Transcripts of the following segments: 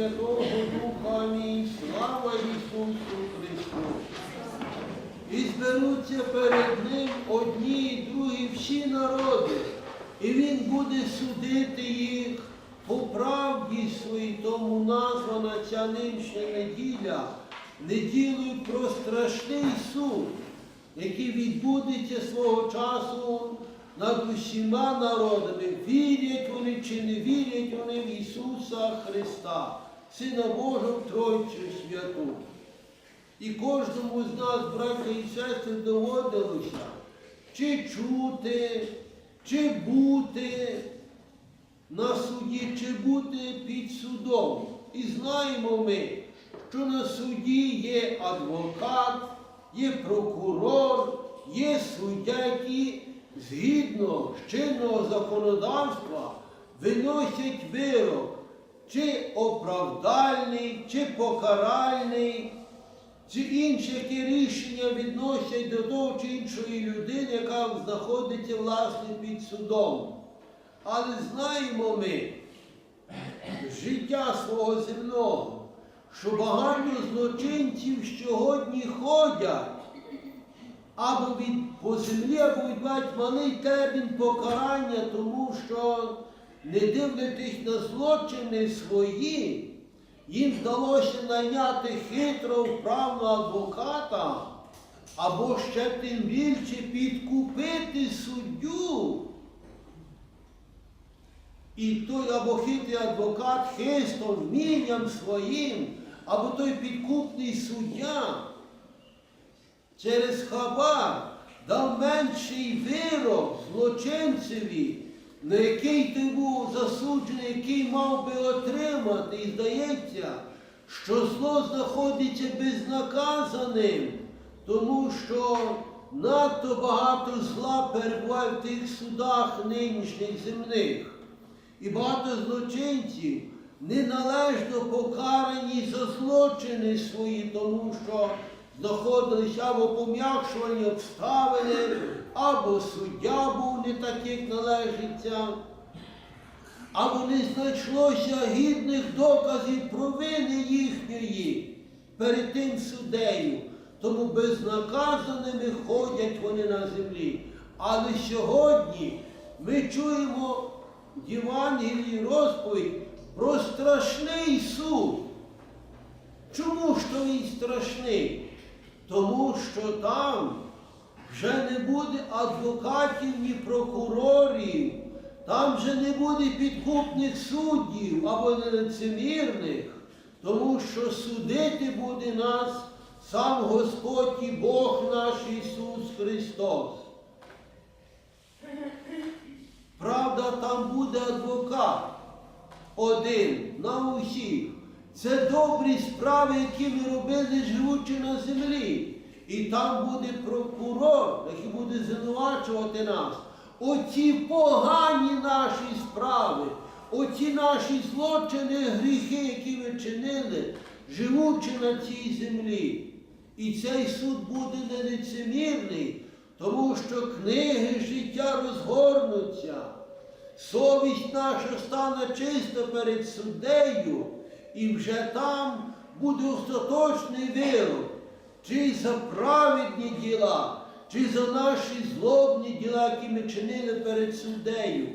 Святого Духа. Амінь. Слава Ісусу Христу. І зберуться перед Ним одні і другі всі народи, і Він буде судити їх по правді своїй, тому названа ця нинішня неділя, неділею про страшний суд, який відбудеться свого часу над усіма народами, вірять вони чи не вірять вони в Ісуса Христа, Сина Божого Тройцю Святу. І кожному з нас, браття і сестри, доводилося чи чути, чи бути на суді, чи бути під судом. І знаємо ми, що на суді є адвокат, є прокурор, є суддя, які згідно з чинного законодавства виносять вирок, чи оправдальний, чи покаральний чи інше яке рішення відносять до того чи іншої людини, яка знаходиться власне під судом. Але знаємо ми життя свого земного, що багато злочинців сьогодні ходять або від, по землі, або відбувають малий термін покарання, тому що, не дивлячись на злочини свої, їм вдалося найняти хитро вправного адвоката, або ще тим більше підкупити суддю. І той або хитрий адвокат хистом, вмінням своїм, або той підкупний суддя через хабар дав менший вирок злочинцеві, на який ти був засуджений, який мав би отримати. І здається, що зло знаходиться безнаказаним, тому що надто багато зла перебуває в тих судах нинішніх земних. І багато злочинців неналежно покарані за злочини свої, тому що знаходилися або пом'якшувані обставини, або суддя був не так, належиться, або не знайшлося гідних доказів провини їхньої перед тим суддею. Тому безнаказаними ходять вони на землі. Але сьогодні ми чуємо в Євангелії розповідь про страшний суд. Чому ж то він страшний? Тому що там вже не буде адвокатів ні прокурорів, там вже не буде підкупних суддів або лицемірних, тому що судити буде нас сам Господь і Бог наш Ісус Христос. Правда, там буде адвокат один на усіх. Це добрі справи, які ми робили, живучи на землі. І там буде прокурор, який буде звинувачувати нас. Оці погані наші справи, оці наші злочини, гріхи, які ви чинили, живучи на цій землі. І цей суд буде не лицемірний, тому що книги життя розгорнуться. Совість наша стане чиста перед суддею, і вже там буде остаточний вирок, чи за праведні діла, чи за наші злобні діла, які ми чинили перед суддею,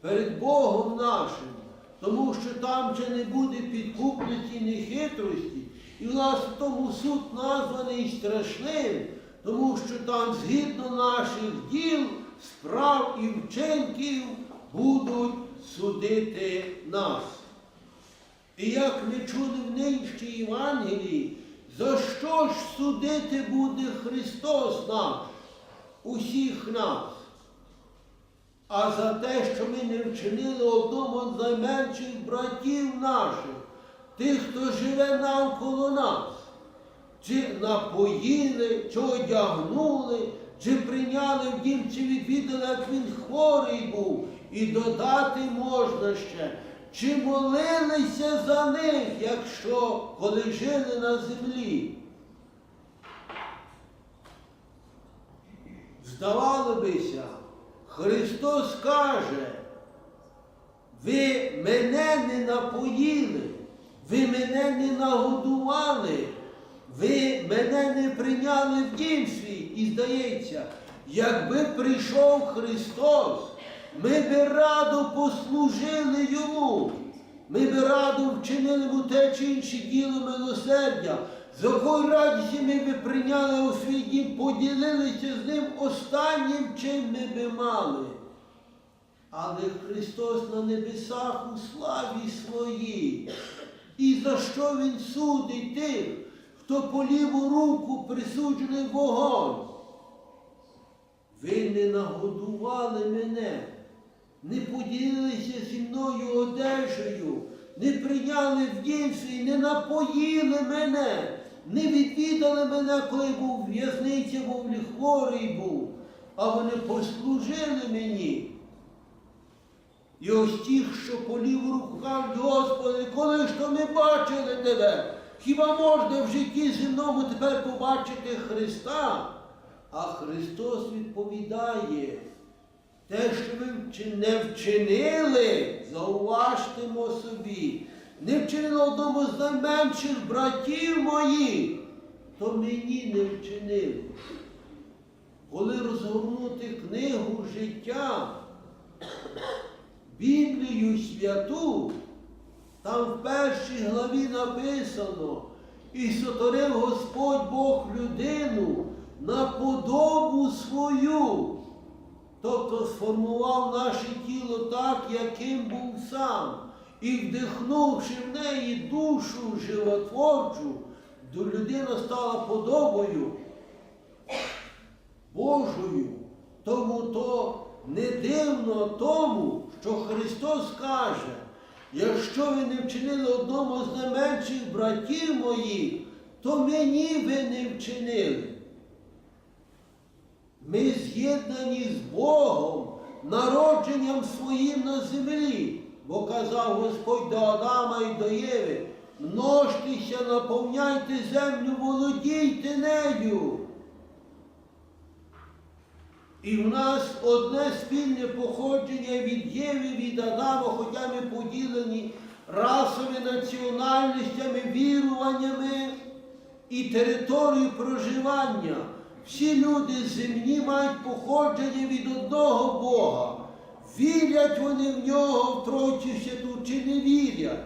перед Богом нашим, тому що там вже не буде підкупності, ні хитрості. І власне тому суд названий страшним, тому що там згідно наших діл, справ і вчинків будуть судити нас. І як ми чули в нинішній Євангелії, за що ж судити буде Христос наш, усіх нас? А за те, що ми не вчинили одному з найменших братів наших, тих, хто живе навколо нас, чи напоїли, чи одягнули, чи прийняли в дім, чи відвідали, як він хворий був, і додати можна ще. Чи молилися за них, якщо коли жили на землі? Здавало бися, Христос каже, ви мене не напоїли, ви мене не нагодували, ви мене не прийняли в дім свій. І здається, якби прийшов Христос, ми би радо послужили Йому. Ми би радо вчинили йому те чи інше діло милосердя. З якою радістю ми би прийняли у свій дім, поділилися з ним останнім, чим ми би мали. Але Христос на небесах у славі своїй. І за що Він судить тих, хто по ліву руку присуджений вогонь? Ви не нагодували мене, не поділилися зі мною одежею, не прийняли в свій, не напоїли мене, не відвідали мене, коли був в'язниці, був хворий був, а вони послужили мені. І ось ті, що по ліву Господи, коли ж то ми бачили Тебе? Хіба можна в житті земному тепер побачити Христа? А Христос відповідає, те, що ви не вчинили, зауважтемо собі, не вчинили одному з найменших братів моїх, то мені не вчинили. Коли розгорнути книгу життя, Біблію святу, там в першій главі написано, і сотворив Господь Бог людину на подобу свою, тобто сформував наше тіло так, яким був сам, і вдихнувши в неї душу животворчу, до людина стала подобою Божою. Тому то не дивно тому, що Христос каже, якщо ви не вчинили одному з найменших братів моїх, то мені ви не вчинили. Ми з'єднані з Богом, народженням своїм на землі, бо казав Господь до Адама і до Єви, множтеся, наповняйте землю, володійте нею. І в нас одне спільне походження від Єви, від Адама, хоча ми поділені расовими національностями, віруваннями і територією проживання. Всі люди земні мають походження від одного Бога. Вірять вони в нього, в Тройцю Святу, чи не вірять.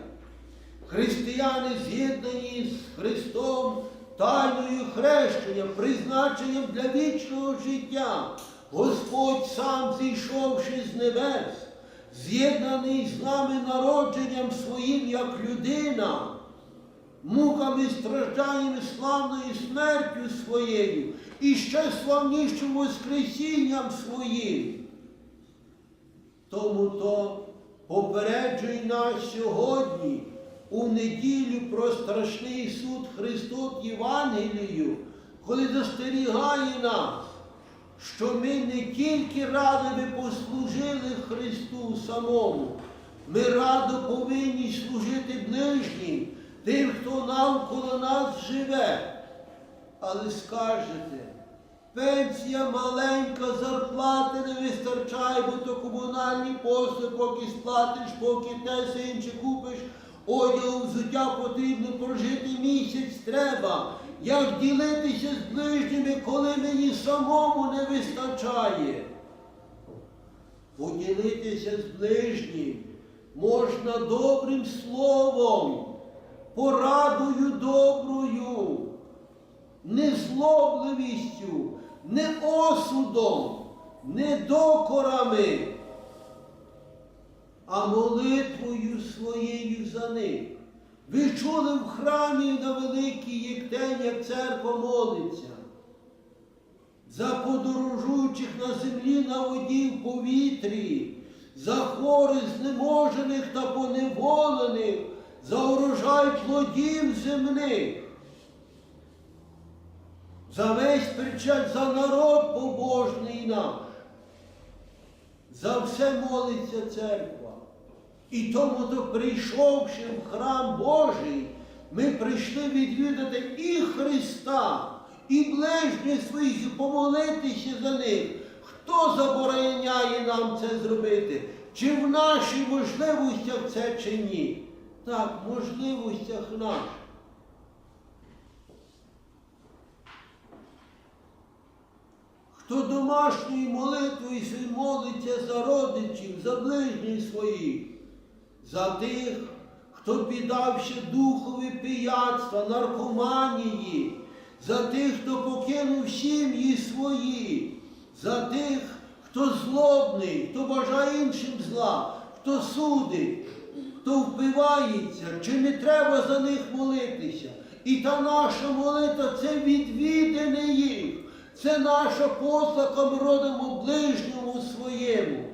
Християни з'єднані з Христом тайною хрещення, призначенням для вічного життя. Господь сам зійшовши з небес, з'єднаний з нами народженням своїм як людина, муками стражданнями славною смертю своєю і ще славнішим Воскресінням своїм. Тому то попереджує нас сьогодні у неділю про страшний суд Христос Євангелію, коли застерігає нас, що ми не тільки ради би послужили Христу самому, ми радо повинні служити ближнім, тим, хто навколо нас живе. Але скажете, пенсія маленька, зарплати не вистачає, бо то комунальні послуги, поки сплатиш, поки те все інше купиш, одягу взуття потрібно прожити місяць треба. Як ділитися з ближніми, коли мені самому не вистачає? Поділитися з ближнім можна добрим словом, порадою доброю не злобливістю, не осудом, не докорами, а молитвою своєю за них. Ви чули в храмі на великий Єктень, як церква молиться. За подорожуючих на землі на воді в повітрі, за хворих знеможених та поневолених, за урожай плодів земних за весь причет, за народ побожний наш. За все молиться церква. І тому, то прийшовши в храм Божий, ми прийшли відвідати і Христа, і ближніх своїх, і помолитися за них. Хто забороняє нам це зробити? Чи в нашій можливостях це чи ні? так, можливостях наших. Хто домашньою молитвою молиться за родичів, за ближніх своїх, за тих, хто піддався духові пияцтва, наркоманії, за тих, хто покинув сім'ї свої, за тих, хто злобний, хто бажає іншим зла, хто судить, хто впивається, чи не треба за них молитися. І та наша молитва це відвідини їх. Це наша послака ми родимо ближньому своєму.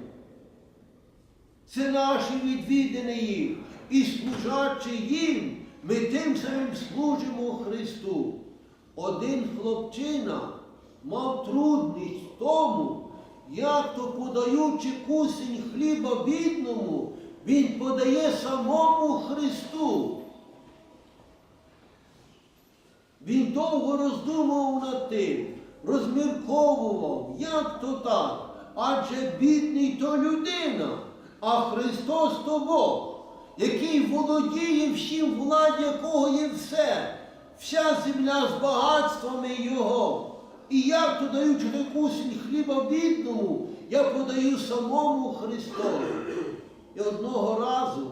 Це наші відвідини їх. І служачи їм, ми тим самим служимо Христу. Один хлопчина мав трудність в тому, як то подаючи кусень хліба бідному, він подає самому Христу. Він довго роздумував над тим, розмірковував, як то так, адже бідний то людина, а Христос то Бог, який володіє всім владі, якого є все, вся земля з багатствами Його. І як то даючи таку хліба бідному, я подаю самому Христові. І одного разу,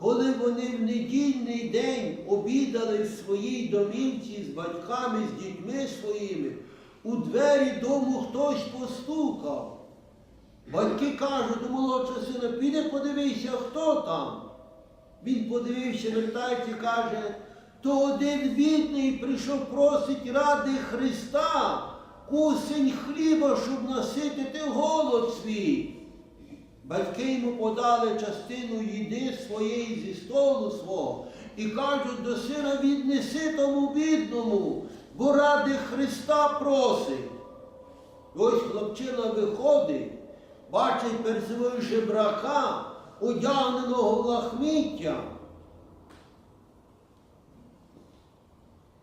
коли вони в недільний день обідали в своїй домівці з батьками, з дітьми своїми, у двері дому хтось постукав. Батьки кажуть до молодшого сина, піди подивися, хто там. Він подивився, вертається і каже, то один бідний прийшов просить ради Христа кусень хліба, щоб наситити голод свій. Батьки йому подали частину їди своєї зі столу свого і кажуть до сина віднеси тому бідному, бо ради Христа просить. Ось хлопчина виходить, бачить перед собою жебрака, одягненого в лахміття.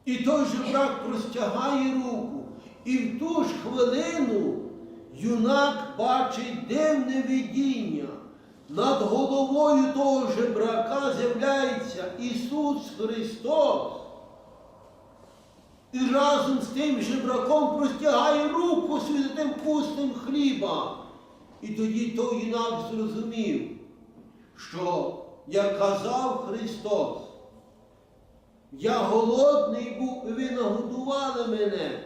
І той жебрак простягає руку. І в ту ж хвилину юнак бачить дивне видіння. Над головою того жебрака з'являється Ісус Христос. І разом з тим жебраком простягає руку святим куснем хліба. І тоді той юнак зрозумів, що як казав Христос, я голодний був, і ви нагодували мене,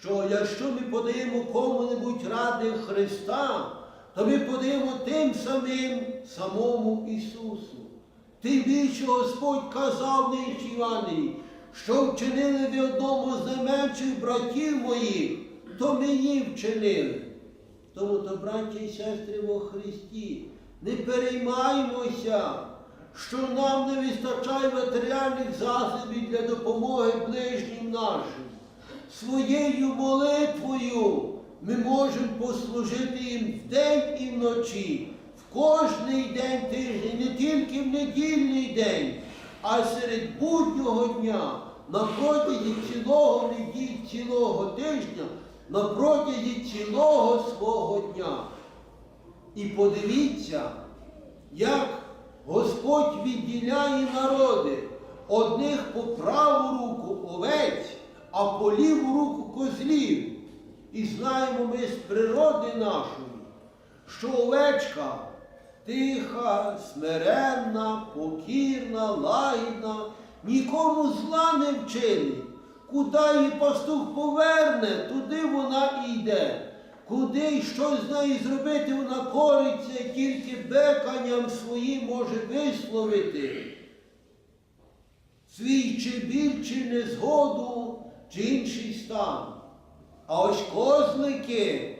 що якщо ми подаємо кому-небудь ради Христа, то ми подаємо тим самим самому Ісусу. Тим більше Господь казав нинче Іванові, що вчинили ви одному з найменших братів моїх, то мені вчинили. Тому то, браті і сестри во Христі, не переймаймося, що нам не вистачає матеріальних засобів для допомоги ближнім нашим. Своєю молитвою ми можемо послужити їм вдень і вночі, в кожний день тижня, не тільки в недільний день, а серед буднього дня, на протязі цілого неділь, цілого тижня, на протязі цілого свого дня. І подивіться, як Господь відділяє народи, одних по праву руку овець, а по ліву руку козлів. І знаємо ми з природи нашої, що овечка тиха, смиренна, покірна, лагідна, нікому зла не вчинить. Куди її пастух поверне, туди вона і йде. Куди й щось з нею зробити, вона кориться, тільки беканням своїм може висловити свій чи біль, чи незгоду, чи інший стан. А ось козлики,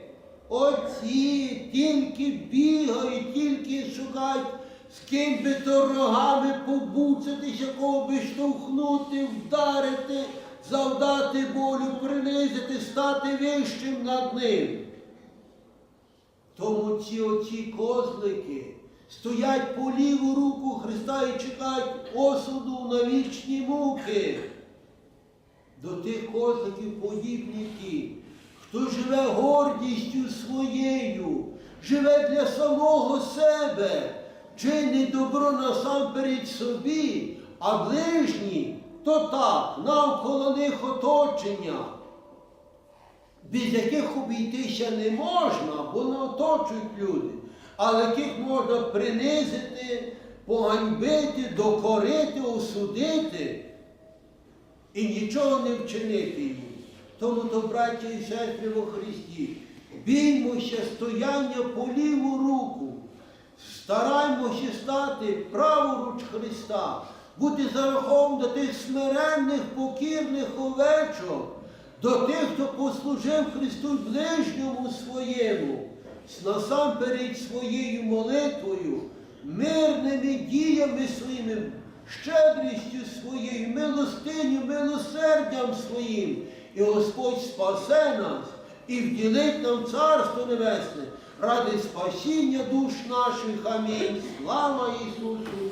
оці тільки бігають, тільки шукають, з ким би то рогами побуцатися, кого би штовхнути, вдарити, завдати болю, принизити, стати вищим над ним. Тому ці оці козлики стоять по ліву руку Христа і чекають осуду на вічні муки. До тих козликів подібні ті, хто живе гордістю своєю, живе для самого себе, чини добро насамперед собі, а ближні то так, навколо них оточення, без яких обійтися не можна, бо не оточують люди, але яких можна принизити, поганьбити, докорити, осудити і нічого не вчинити їм. Тому то, браття і сестри во Христі, біймося стояння по ліву руку, стараймося стати праворуч Христа, бути зарахованим до тих смиренних, покірних овечок, до тих, хто послужив Христу ближньому своєму, насамперед своєю молитвою, мирними діями своїми, щедрістю своєю, милостиню, милосердям своїм. І Господь спасе нас і вділить нам Царство Небесне ради спасіння душ наших. Амінь. Слава Ісусу!